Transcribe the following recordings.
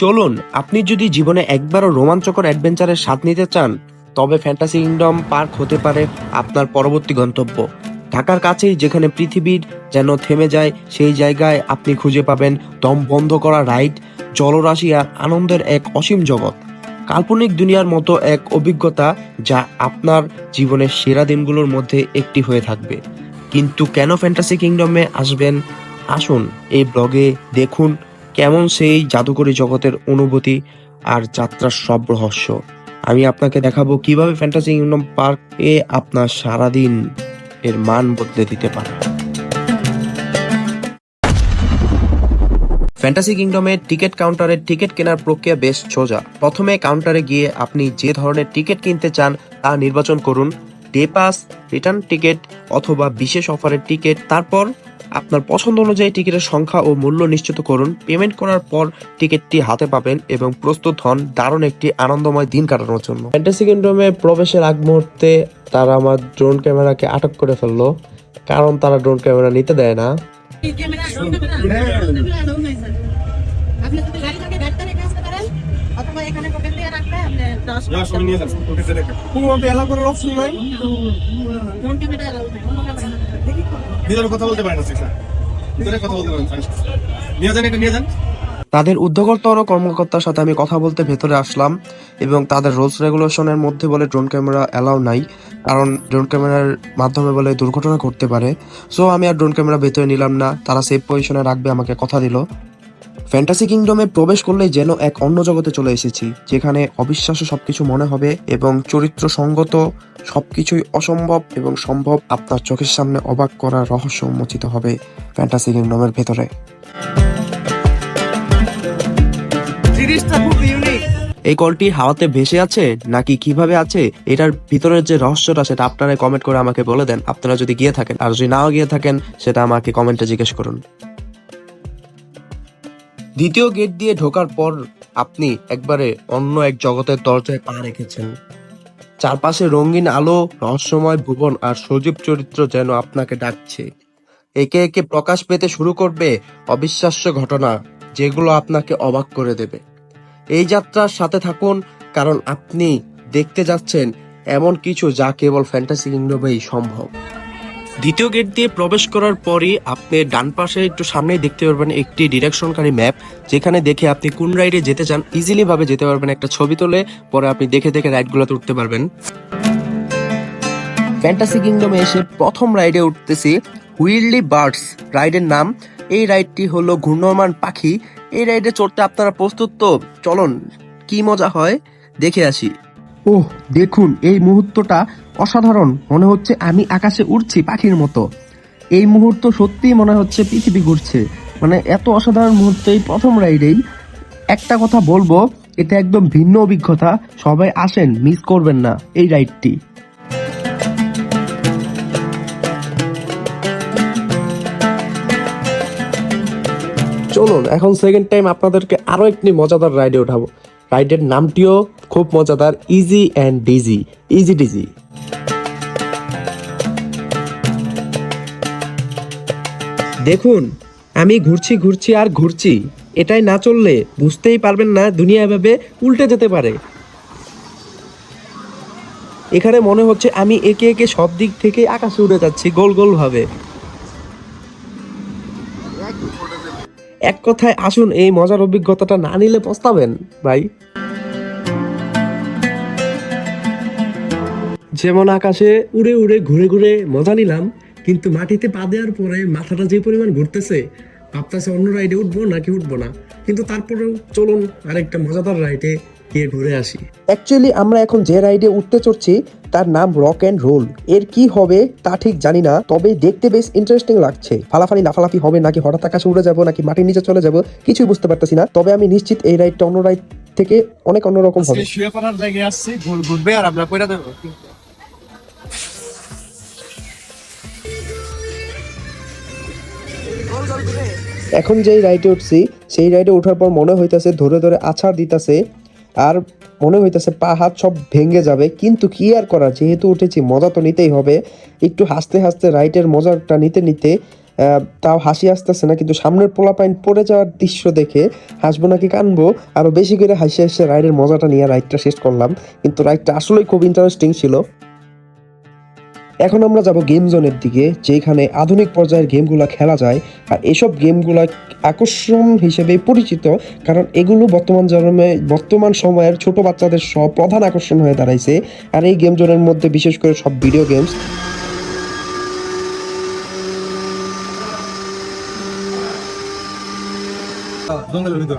চলুন, আপনি যদি জীবনে একবারও রোমাঞ্চকর অ্যাডভেঞ্চারের স্বাদ নিতে চান, তবে ফ্যান্টাসি কিংডম পার্ক হতে পারে আপনার পরবর্তী গন্তব্য। ঢাকার কাছেই যেখানে পৃথিবীর যেন থেমে যায়, সেই জায়গায় আপনি খুঁজে পাবেন দম বন্ধ করা রাইড, জলরাশি আর আনন্দের এক অসীম জগৎ। কাল্পনিক দুনিয়ার মতো এক অভিজ্ঞতা যা আপনার জীবনের সেরা দিনগুলোর মধ্যে একটি হয়ে থাকবে। কিন্তু কেন ফ্যান্টাসি কিংডমে আসবেন? আসুন এই ব্লগে দেখুন কেমন সেই জাদুকরী জগতের অনুভূতি আর যাত্রার সব রহস্য। আমি আপনাকে দেখাবো কীভাবে ফ্যান্টাসি কিংডম পার্কে আপনার সারাদিন এর মান বদলে দিতে পারে। ফ্যান্টাসি কিংডমের টিকিট কাউন্টারের টিকিট কেনার প্রক্রিয়া বেশ সোজা। প্রথমে কাউন্টারে গিয়ে আপনি যে ধরনের টিকিট কিনতে চান তা নির্বাচন করুন ডে পাস রিটার্ন টিকিট অথবা বিশেষ অফারের টিকিট তারপর আপনার পছন্দ অনুযায়ী টিকিটের সংখ্যা ও মূল্য নিশ্চিত করুন পেমেন্ট করার পর টিকিটটি হাতে পাবেন এবং প্রস্তুত হন দারুণ একটি আনন্দময় দিন কাটানোর জন্য ফ্যান্টাসি কিংডমে প্রবেশের আগ মুহূর্তে তারা আমার ড্রোন ক্যামেরাকে আটক করে ফেলল কারণ তারা ড্রোন ক্যামেরা নিতে দেয় না অথবা এখানে তাদের উদ্যোগতর কর্মকর্তার সাথে আমি কথা বলতে ভেতরে আসলাম এবং তাদের রুলস রেগুলেশনের মধ্যে বলে ড্রোন ক্যামেরা অ্যালাউ নাই, কারণ ড্রোন ক্যামেরার মাধ্যমে বলে দুর্ঘটনা ঘটতে পারে। সো আমি আর ড্রোন ক্যামেরা ভেতরে নিলাম না, তারা সেফ পজিশনে রাখবে, আমাকে কথা দিল। ফ্যান্টাসি কিংডমে প্রবেশ করলেই যেন এক অন্য জগতে চলে এসেছি যেখানে অবিশ্বাস্য সবকিছু মনে হবে এবং চরিত্র সঙ্গত সবকিছুই অসম্ভব এবং সম্ভব আপনার চোখের সামনে অবাক করা রহস্য উন্মোচিত হবে ফ্যান্টাসি কিংডমের ভেতরে। সিরিজটা খুব ইউনিক এই কলটি হাওয়াতে ভেসে আছে নাকি কীভাবে আছে? এটার ভিতরের যে রহস্যটা সেটা আপনারা কমেন্ট করে আমাকে বলে দেন। আপনারা যদি গিয়ে থাকেন আর যদি নাও গিয়ে থাকেন সেটা আমাকে কমেন্টে জিজ্ঞেস করুন। দ্বিতীয় গেট দিয়ে ঢোকার পর আপনি একবারে অন্য এক জগতের দরজায় পা রেখেছেন। চারপাশে রঙিন আলো, রহস্যময় ভুবন আর সজীব চরিত্র যেন আপনাকে ডাকছে। একে একে প্রকাশ পেতে শুরু করবে অবিশ্বাস্য ঘটনা যেগুলো আপনাকে অবাক করে দেবে। এই যাত্রার সাথে থাকুন, কারণ আপনি দেখতে যাচ্ছেন এমন কিছু যা কেবল ফ্যান্টাসি কিংডমেই সম্ভব। দ্বিতীয় গেট দিয়ে প্রবেশ করার পরই আপনি ডান পাশে একটু সামনেই দেখতে পারবেন একটি ডিরেকশনকারী ম্যাপ যেখানে দেখে আপনি কোন রাইডে যেতে চান ইজিলি ভাবে যেতে পারবেন একটা ছবি তুলে, পরে আপনি দেখে দেখে রাইডগুলোতে উঠতে পারবেন। ফ্যান্টাসি কিংডমে এসে প্রথম রাইডে উঠতেছি হুইললি বার্ডস রাইডের নাম। এই রাইডটি হলো ঘূর্ণমান পাখি। এই রাইডে চড়তে আপনারা প্রস্তুত তো? চলুন, কি মজা হয়? দেখে আসি। ওহ, দেখুন, এই মুহূর্তটা অসাধারণ। মনে হচ্ছে আমি আকাশে উড়ছি পাখির মতো। এই মুহূর্ত সত্যিই মনে হচ্ছে পৃথিবী ঘুরছে। মানে এত অসাধারণ মুহূর্ত এই প্রথম রাইডেই। একটা কথা বলব, এটা একদম ভিন্ন অভিজ্ঞতা। সবাই আসেন, মিস করবেন না এই রাইডটি। চলুন, এখন সেকেন্ড টাইম আপনাদেরকে আরও একটি মজাদার রাইডে উঠাবো। রাইডের নামটিও খুব মজাদার easy and dizzy easy dizzy দেখুন, আমি ঘুরছি ঘুরছি আর ঘুরছি। এটাই না চললে বুঝতেই পারবেন না দুনিয়া এভাবে উল্টে যেতে পারে। এখানে মনে হচ্ছে আমি একে একে সব দিক থেকে আকাশে উড়ে যাচ্ছি গোল গোল এক কথায় আসুন, এই মজার অভিজ্ঞতাটা না নিলে পস্তাবেন, ভাই। যেমন আকাশে উড়ে উড়ে ঘুরে ঘুরে মজা নিলাম, কিন্তু মাটিতে পা দেওয়ার পরে মাথাটা যে পরিমাণ ঘুরতেছে, ভাবতেছে অন্য রাইডে উঠবো নাকি উঠবো না। কিন্তু তারপরেও চলুন আরেকটা মজাদার রাইডে গিয়ে ঘুরে আসি। অ্যাকচুয়ালি আমরা এখন যে রাইডে উঠতে চড়ছি তার নাম রক অ্যান্ড রোল এর কি হবে তা ঠিক জানি না তবে দেখতে বেশ ইন্টারেস্টিং লাগছে। ফালাফালি লাফালাফি হবে নাকি হঠাৎ আকাশে উড়ে যাব নাকি মাটির নিচে চলে যাব কিছুই বুঝতে পারতেছি না। তবে আমি নিশ্চিত এই রাইডটা অন্য রাইড থেকে অনেক অন্যরকম হবে। শুয়ে পড়ার জায়গায় আসছি ঘুর- ঘুরবে আর আমরা কইরা দেবো। এখন যেই রাইডে উঠছি সেই রাইডে ওঠার পর মনে হইতাছে ধরে ধরে আছাড় দিতাছে আর মনে হইতেছে পা, হাত সব ভেঙে যাবে, কিন্তু কি আর করা যেহেতু উঠেছি, মজা তো নিতেই হবে। একটু হাসতে হাসতে রাইটের মজাটা নিতে নিতে তাও হাসি আসতেছে না, কিন্তু সামনের পোলা পাইন পড়ে যাওয়ার দৃশ্য দেখে হাসবো নাকি কানবো? আরও বেশি করে হাসি হাসি রাইডের মজাটা নিয়ে রাইডটা শেষ করলাম। কিন্তু রাইডটা আসলেই খুব ইন্টারেস্টিং ছিল। এখন আমরা যাব গেম জোনের দিকে যেখানে আধুনিক পর্যায়ের গেমগুলো খেলা যায়। আর এসব গেমগুলো আকর্ষণ হিসেবে পরিচিত, কারণ এগুলো বর্তমান জন্মে, বর্তমান সময়ের ছোট বাচ্চাদের সব প্রধান আকর্ষণ হয়ে দাঁড়াইছে। আর এই গেম জোনের মধ্যে বিশেষ করে সব ভিডিও গেমস জঙ্গলের ভিতর।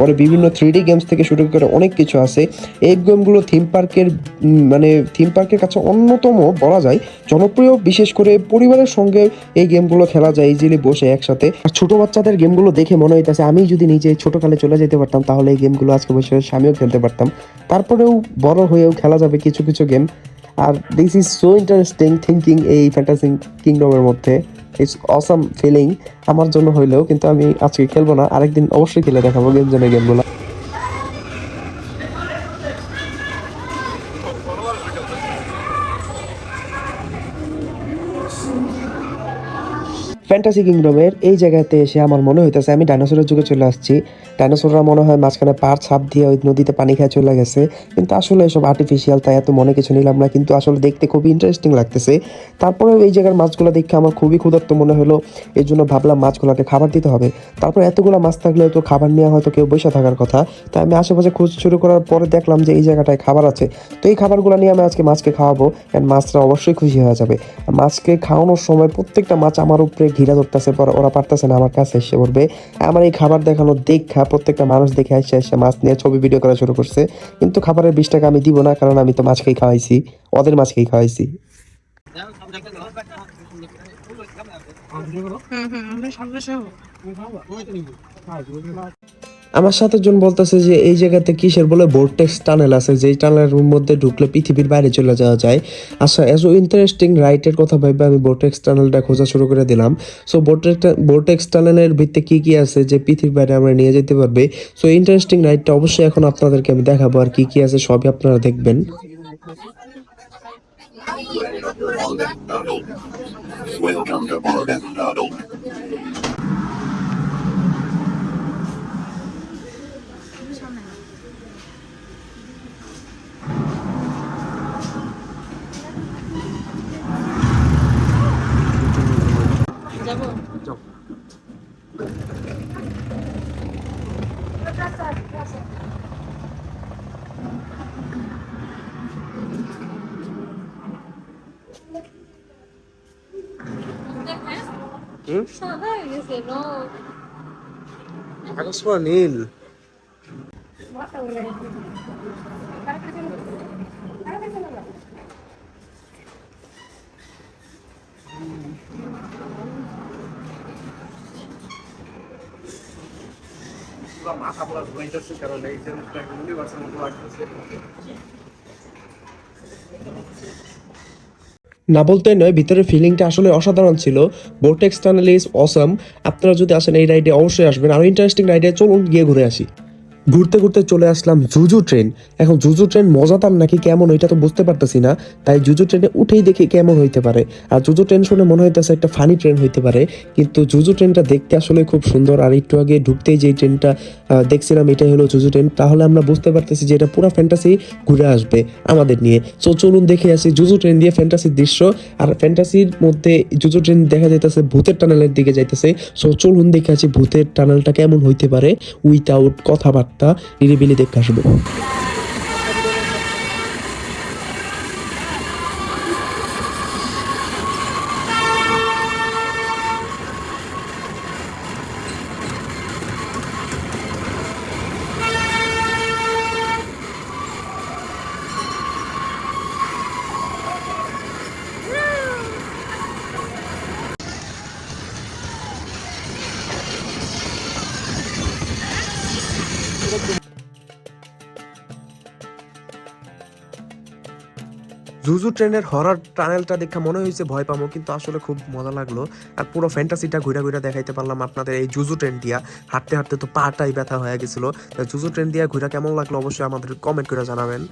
পরে বিভিন্ন থ্রিডি গেমস থেকে শুরু করে অনেক কিছু আছে। এই গেমগুলো থিম পার্কের মানে থিম পার্কের কাছে অন্যতম বলা যায়। জনপ্রিয়, বিশেষ করে পরিবারের সঙ্গে এই গেমগুলো খেলা যায় ইজিলি বসে একসাথে। আর ছোট বাচ্চাদের গেমগুলো দেখে মনে হইতেছে, আমি যদি নিজে ছোটকালে চলে যেতে পারতাম, তাহলে এই গেমগুলো আজকে বসে বসে আমিও খেলতে পারতাম। তারপরেও বড় হয়েও খেলা যাবে কিছু কিছু game R this is so interesting thinking এই ফ্যান্টাসি কিংডমের মধ্যে। ইটস অসাম ফিলিং আমার জন্য হইলেও, কিন্তু আমি আজকে খেলব না। আরেকদিন অবশ্যই খেলে দেখাবো গেম জনের গেমগুলো ফ্যান্টাসি কিংডমের এই জায়গাতে এসে আমার মনে হইতেছে, আমি ডাইনোসরের যুগে চলে আসছি। ডাইনোসররা মনে হয় মাঝখানে পার ছাপ দিয়ে ওই নদীতে পানি খেয়ে চলে গেছে। কিন্তু আসলে এসব আর্টিফিশিয়াল তাই এত মনে কিছু নিলাম না, কিন্তু আসলে দেখতে খুবই ইন্টারেস্টিং লাগতেছে। তারপরে এই জায়গার মাছগুলো দেখে আমার খুবই ক্ষুধার্ত মনে হলো এই জন্য ভাবলাম মাছগুলোকে খাবার দিতে হবে। তারপর এতগুলো মাছ থাকলে তো খাবার নিয়ে হয়তো কেউ বসে থাকার কথা। তাই আমি আশেপাশে খোঁজ শুরু করার পরে দেখলাম যে এই জায়গাটায় খাবার আছে। তো এই খাবারগুলো নিয়ে আমি আজকে মাছকে খাওয়াবো অ্যান্ড মাছরা অবশ্যই খুশি হয়ে যাবে। মাছকে খাওয়ানোর সময় প্রত্যেকটা মাছ আমার উপরে ঘিরা ধরতেছে, পর ওরা পারতেছে না আমার কাছে এসে পড়বে আমার এই খাবার দেখানো দেখা, প্রত্যেকটা মানুষ দেখে এসে এসে মাছ নিয়ে ছবি ভিডিও করা শুরু করছে। কিন্তু খাবারের বিশ টাকা আমি দিব না, কারণ আমি তো মাছকেই খাওয়াইছি। ওদের মাছকেই খাওয়াইছি। আমার সাথে জন বলতেছে যে, এই জায়গাতে কিসের বলে বোর্টেক্স টানেল আছে? যেই টানেলের মধ্যে ঢুকলে পৃথিবীর বাইরে চলে যাওয়া যায়। আচ্ছা এজ ইন্টারেস্টিং রাইটের কথা ভেবে আমি বোর্টেক্স টানেলটা খোঁজা শুরু করে দিলাম। সো বোর্টেক্স বোর্টেক্স টানেলের ভিত্তিতে কি কি আছে যে পৃথিবীর বাইরে আমরা নিয়ে যেতে পারবে? সো ইন্টারেস্টিং রাইডটা অবশ্যই এখন আপনাদেরকে আমি দেখাবো আর কি কি আছে, সবই আপনারা দেখবেন। Welcome to Orbit Noddle. যাব সাদা হয়ে গেছে রং নীল মাথা পুরো ঘুমাইতেছে কারণ এই জিনিসটা মতো লাগতেছে। না বলতে নয়, ভিতরের ফিলিংটা আসলে অসাধারণ ছিল। বোটেক্স টানেল ইজ অসাম আপনারা যদি আসেন এই রাইডে অবশ্যই আসবেন। আরও ইন্টারেস্টিং রাইডে চলুন, গিয়ে ঘুরে আসি। ঘুরতে ঘুরতে চলে আসলাম জুজু ট্রেন। এখন জুজু ট্রেন মজাদার নাকি কেমন ওইটা তো বুঝতে পারতেছি না, তাই জুজু ট্রেনে উঠেই দেখি কেমন হইতে পারে। আর জুজু ট্রেন শুনে মনে হইতেছে একটা ফানি ট্রেন হইতে পারে, কিন্তু জুজু ট্রেনটা দেখতে আসলে খুব সুন্দর। আর একটু আগে ঢুকতেই যে ট্রেনটা দেখছিলাম এটাই হলো জুজু ট্রেন, তাহলে আমরা বুঝতে পারতেছি যে এটা পুরো ফ্যান্টাসি ঘুরে আসবে আমাদের নিয়ে। সো চলুন দেখে আসি জুজু ট্রেন দিয়ে ফ্যান্টাসির দৃশ্য। আর ফ্যান্টাসির মধ্যে জুজু ট্রেন দেখা যাইতেছে ভূতের টানেলের দিকে যাইতেছে। সো চলুন দেখে আসি ভূতের টানেলটা কেমন হইতে পারে উইথাউট কথাবার্তা। নিরিবিলি দেখে আসব জুজু ট্রেনের হরার টানেলটা দেখা মনে হয়েছে ভয় পাবো কিন্তু আসলে খুব মজা লাগল। আর পুরো ফ্যান্টাসিটা ঘুরে ঘুরে দেখাইতে পারলাম আপনাদের এই জুজু ট্রেন দিয়া। হাঁটতে হাঁটতে তো পাটাই ব্যথা হয়ে গেছিল। জুজু ট্রেন দিয়া ঘুরে কেমন লাগল অবশ্যই আমাদের কমেন্ট করে জানাবেন।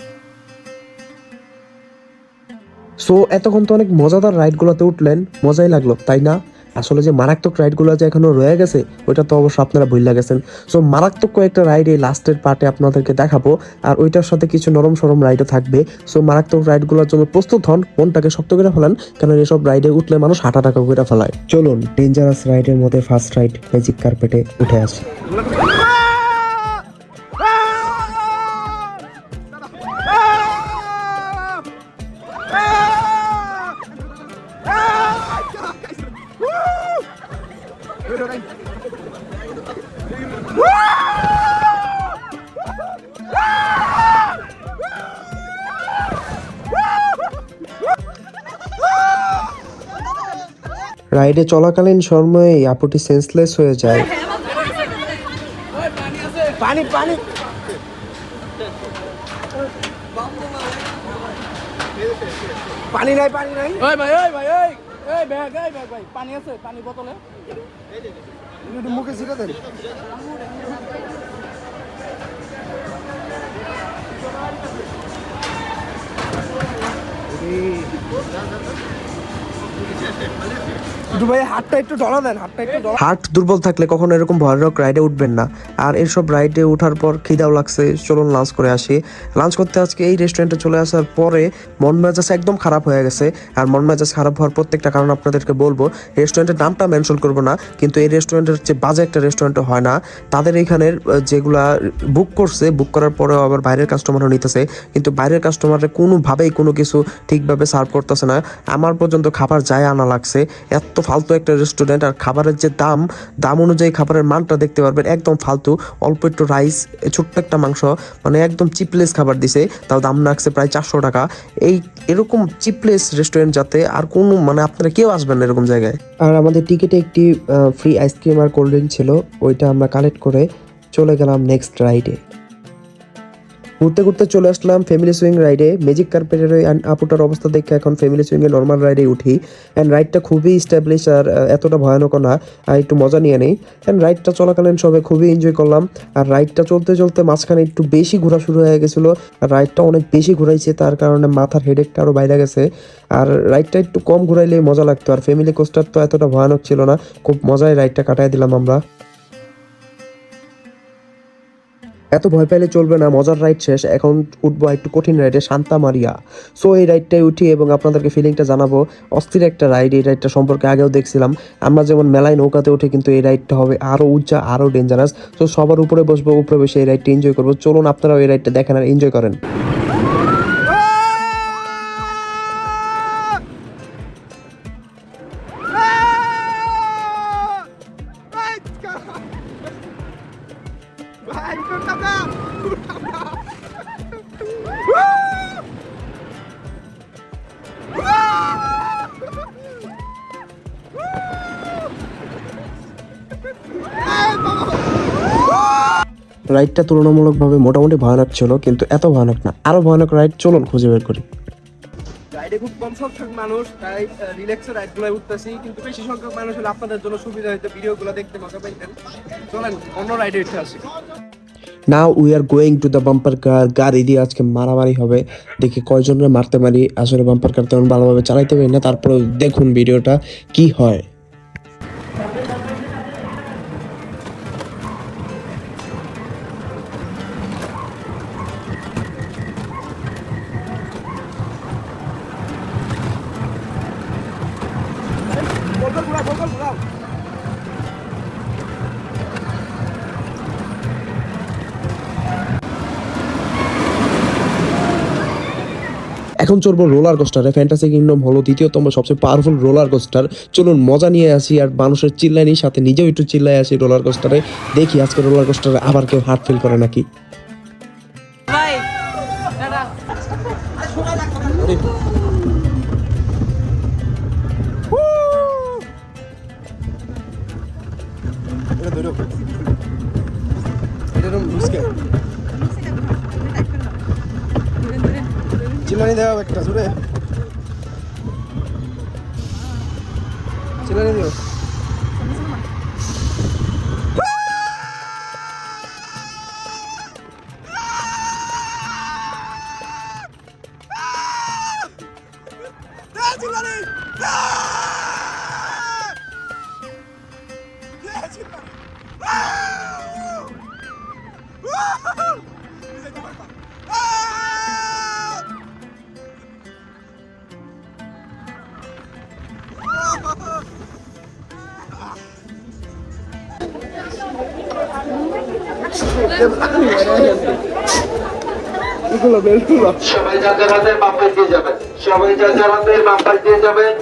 সো এতক্ষণ তো অনেক মজাদার রাইডগুলোতে উঠলেন, মজাই লাগল, তাই না? আসলে যে মারাত্মক রাইডগুলো যে এখনও রয়ে গেছে, ওইটা তো অবশ্য আপনারা ভুল গেছেন। সো মারাত্মক কয়েকটা রাইড এই লাস্টের পার্টে আপনাদেরকে দেখাবো, আর ওইটার সাথে কিছু নরম সরম রাইডও থাকবে। সো মারাত্মক রাইডগুলোর জন্য প্রস্তুত হন, মনটাকে শক্ত করে ফেলান কারণ এসব রাইডে উঠলে মানুষ হাঁটা টাকা করে ফেলায়। চলুন ডেঞ্জারাস রাইডের মধ্যে ফার্স্ট রাইড ম্যাজিক কার্পেটে উঠে আসি। রাইডে চলাকালীন সময়ে আপুটি সেন্সলেস হয়ে যায়। পানি পানি। পানি নাই পানি নাই। ওই ভাই ওই ভাই ওই এই ব্যাগ এই ব্যাগ ভাই। পানি আছে পানি বোতলে। একটু মুখে ছিটা দেন। একটু হার্ট দুর্বল থাকলে কখনো এরকম ভয়ানক রাইডে উঠবেন না। আর এসব রাইডে ওঠার পর খিদাও লাগছে। চলুন লাঞ্চ করে আসি। লাঞ্চ করতে আজকে এই রেস্টুরেন্টে চলে আসার পরে মন মেজাজ একদম খারাপ হয়ে গেছে। আর মন মেজাজ খারাপ হওয়ার প্রত্যেকটা কারণ আপনাদেরকে বলব রেস্টুরেন্টের নামটা মেনশন করব না কিন্তু এই রেস্টুরেন্টের যে বাজে একটা রেস্টুরেন্ট হয় না তাদের এইখানের আহ, যেগুলা বুক করছে বুক করার পরেও আবার বাইরের কাস্টমারও নিতেছে। কিন্তু বাইরের কাস্টমাররা কোনোভাবেই কোনো কিছু ঠিকভাবে সার্ভ করতেছে না। আমার পর্যন্ত খাবার যায় আনা লাগছে। এত ফালতু একটা রেস্টুরেন্ট আর খাবারের যে দাম দাম অনুযায়ী খাবারের মানটা দেখতে পারবেন, একদম ফালতু। অল্প একটু রাইস ছোট্ট একটা মাংস মানে একদম চিপলেস খাবার দিছে, তাও দাম রাখছে প্রায় চারশো টাকা। এই এরকম চিপলেস রেস্টুরেন্ট যাতে আর কোনো মানে আপনারা কেউ আসবেন না এরকম জায়গায়। আর আমাদের টিকিটে একটি ফ্রি আইসক্রিম আর কোল্ড ড্রিঙ্ক ছিল, ওইটা আমরা কালেক্ট করে চলে গেলাম নেক্সট রাইডে ঘুরতে ঘুরতে চলে আসলাম ফ্যামিলি সুইং রাইডে ম্যাজিক কার্পেটের আন- আপুটার অবস্থা দেখে এখন ফ্যামিলি সুইং এর নর্মাল রাইডে উঠি। অ্যান্ড রাইডটা খুবই স্টাবলিশ আর এতটা ভয়ানক না। আর একটু মজা নিয়ে নেই। অ্যান্ড রাইডটা চলাকালীন সবাই খুবই এনজয় করলাম। আর রাইডটা চলতে চলতে মাঝখানে একটু বেশি ঘোরা শুরু হয়ে গেছিল। আর রাইডটা অনেক বেশি ঘুরাইছে, তার কারণে মাথার হেডেকটা আরও বাইরে গেছে। আর রাইডটা একটু কম ঘুরাইলে মজা লাগতো। আর ফ্যামিলি কোস্টার তো এতটা ভয়ানক ছিল না। খুব মজায় রাইডটা কাটাই দিলাম আমরা। এত ভয় পেলে চলবে না, মজার রাইড শেষ, এখন উঠবো একটু কঠিন রাইডে শান্তা মারিয়া। সো এই রাইডটাই উঠি এবং আপনাদেরকে ফিলিংটা জানাব, অস্থির একটা রাইড এই রাইডটা সম্পর্কে আগেও দেখছিলাম। আমরা যেমন মেলায় নৌকাতে উঠি, কিন্তু এই রাইডটা হবে আরও উজ্জা আরও ডেঞ্জারাস তো সবার উপরে বসবো, উপরে বসে এই রাইডটা এনজয় করব। চলুন, আপনারাও এই রাইডটা দেখেন আর এনজয় করেন। রাইডটা তুলনামূলকভাবে মোটামুটি ভয়ানক ছিল কিন্তু এত ভয়ানক না। আরও ভয়ানক রাইড চলুন খুঁজে বের করি। রাইডে খুব কম সংখ্যক মানুষ তাই রিল্যাক্সের রাইডগুলো উঠতেছি কিন্তু বেশি সংখ্যক মানুষ হলে আপনাদের জন্য সুবিধা হইতো ভিডিওগুলো দেখতে মজা পাইতেন। চলেন অন্য রাইডে উঠে আসি। Now we are going to the bumper car গাড়ি দিয়ে আজকে মারামারি হবে। দেখি কয়জনের মারতে মারি আসলে বাম্পার কার তেমন ভালোভাবে চালাইতে পারি না তারপরে দেখুন ভিডিওটা কি হয়। এখন চলবো রোলার কোস্টারে ফ্যান্টাসি কিংডম হলো দ্বিতীয়তম সবচেয়ে পাওয়ারফুল রোলার কোস্টার চলুন মজা নিয়ে আসি আর মানুষের চিল্লানির সাথে নিজেও একটু চিল্লাই আসি রোলার কোস্টারে দেখি আজকে রোলার কোস্টারে আবার কেউ হার্ট ফিল করে নাকি? ভাই দেওয়া হবে একটা জোরে চিল্লানি দিও চিল্লানি সবাই যার যার হাতে বাম্পার দিয়ে যাবেন সবাই যার যার হাতে বাম্পার দিয়ে যাবেন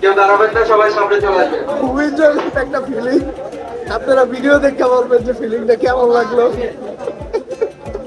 কেউ দাঁড়াবেন না সবাই সামনে চলে আসবেন একটা ফিলিং আপনারা ভিডিও দেখে বলবেন যে ফিলিংটা কেমন লাগল?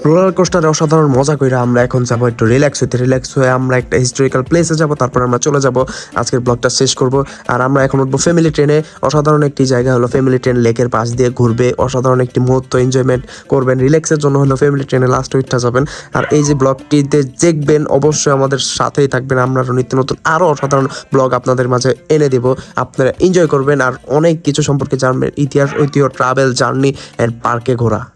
রোলার কোস্টারে অসাধারণ মজা কইরা আমরা এখন যাব একটু রিল্যাক্স হইতে। রিল্যাক্স হয়ে আমরা একটা হিস্টোরিক্যাল প্লেসে যাব, তারপর আমরা চলে যাব। আজকের ব্লগটা শেষ করব। আর আমরা এখন উঠবো ফ্যামিলি ট্রেনে অসাধারণ একটি জায়গা হলো ফ্যামিলি ট্রেন লেকের পাশ দিয়ে ঘুরবে। অসাধারণ একটি মুহূর্ত এনজয়মেন্ট করবেন। রিল্যাক্সের জন্য হলো ফ্যামিলি ট্রেনে লাস্ট উইকটা যাবেন। আর এই যে ব্লগটিতে দেখবেন, অবশ্যই আমাদের সাথেই থাকবেন। আমরা নিত্য নতুন আরও অসাধারণ ব্লগ আপনাদের মাঝে এনে দেব। আপনারা এনজয় করবেন। আর অনেক কিছু সম্পর্কে জানবেন। ইতিহাস, ঐতিহ্য ট্রাভেল জার্নি অ্যান্ড পার্কে ঘোরা।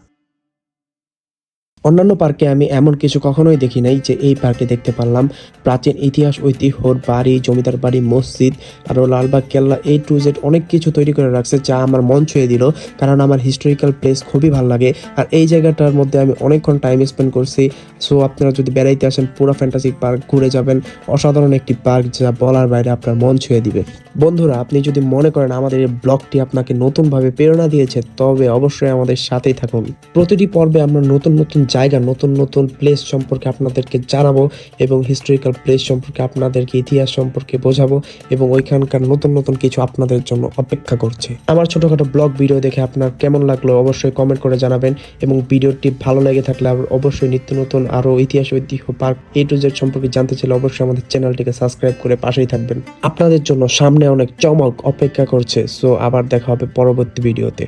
অন্যান্য পার্কে আমি এমন কিছু কখনোই দেখি নাই যে এই পার্কে দেখতে পারলাম। প্রাচীন ইতিহাস ঐতিহ্যর বাড়ি, জমিদার বাড়ি, মসজিদ, আরও লালবাগ, কেল্লা এ টু জেড অনেক কিছু তৈরি করে রাখছে যা আমার মন ছুঁয়ে দিল কারণ আমার হিস্টোরিক্যাল প্লেস খুবই ভালো লাগে। আর এই জায়গাটার মধ্যে আমি অনেকক্ষণ টাইম স্পেন্ড করছি। সো আপনারা যদি বেড়াইতে আসেন পুরো ফ্যান্টাসিক পার্ক ঘুরে যাবেন। অসাধারণ একটি পার্ক যা বলার বাইরে আপনার মন ছুঁয়ে দিবে। বন্ধুরা, আপনি যদি মনে করেন আমাদের এই ব্লগটি আপনাকে নতুনভাবে প্রেরণা দিয়েছে, তবে অবশ্যই আমাদের সাথেই থাকুন। প্রতিটি পর্বে আমরা নতুন নতুন জায়গা নতুন নতুন প্লেস সম্পর্কে আপনাদেরকে জানাব এবং হিস্টোরিক্যাল প্লেস সম্পর্কে আপনাদেরকে ইতিহাস সম্পর্কে বোঝাবো এবং ওইখানকার নতুন নতুন কিছু আপনাদের জন্য অপেক্ষা করছে। আমার ছোটখাটো ব্লগ ভিডিও দেখে আপনার কেমন লাগল অবশ্যই কমেন্ট করে জানাবেন এবং ভিডিওটি ভালো লেগে থাকলে অবশ্যই নিত্য নতুন আরও ইতিহাস ঐতিহ্য পার্ক এ টু জেড সম্পর্কে জানতে চাইলে অবশ্যই আমাদের চ্যানেলটিকে সাবস্ক্রাইব করে পাশেই থাকবেন। আপনাদের জন্য সামনে অনেক চমক অপেক্ষা করছে সো আবার দেখা হবে পরবর্তী ভিডিওতে